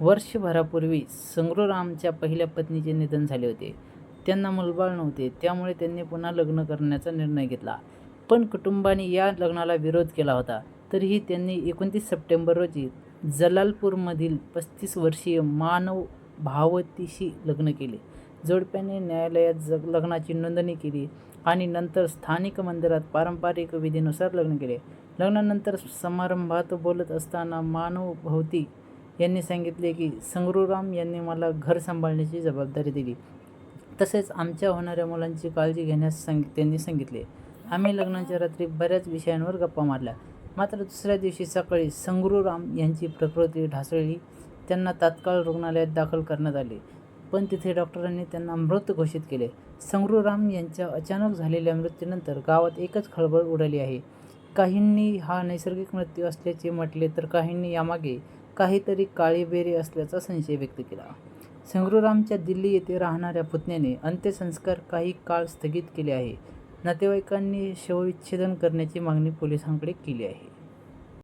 वर्षभरापूर्वी संग्रुरामच्या पहिल्या पत्नीचे निधन झाले होते. त्यांना मुलबाळ नव्हते. त्यामुळे त्यांनी पुन्हा लग्न करण्याचा निर्णय घेतला. पण कुटुंबाने या लग्नाला विरोध केला होता. तरीही त्यांनी एकोणतीस सप्टेंबर रोजी जलालपूरमधील पस्तीस वर्षीय मानव भावतीशी लग्न केले. जोडप्याने न्यायालयात जग लग्नाची नोंदणी केली आणि नंतर स्थानिक मंदिरात पारंपरिक विधीनुसार लग्न केले. लग्नानंतर समारंभात बोलत असताना मानव भोवती यांनी सांगितले की, संगरूराम यांनी मला घर सांभाळण्याची जबाबदारी दिली. तसेच आमच्या होणाऱ्या मुलांची काळजी घेण्यास त्यांनी सांगितले. आम्ही लग्नाच्या रात्री बऱ्याच विषयांवर गप्पा मारल्या. मात्र दुसऱ्या दिवशी सकाळी संगरूराम यांची प्रकृती ढासळली. त्यांना तात्काळ रुग्णालयात दाखल करण्यात आले. पण तिथे डॉक्टरांनी त्यांना मृत घोषित केले. संगरूराम यांच्या अचानक झालेल्या मृत्यूनंतर गावात एकच खळबळ उडाली आहे. काहींनी हा नैसर्गिक मृत्यू असल्याचे म्हटले तर काहींनी यामागे काहीतरी काळीबेरी असल्याचा संशय व्यक्त केला. संग्रुरामच्या दिल्ली येथे राहणाऱ्या पुतण्याने अंत्यसंस्कार काही काळ स्थगित केले आहे. नातेवाईकांनी शवविच्छेदन करण्याची मागणी पोलिसांकडे केली आहे.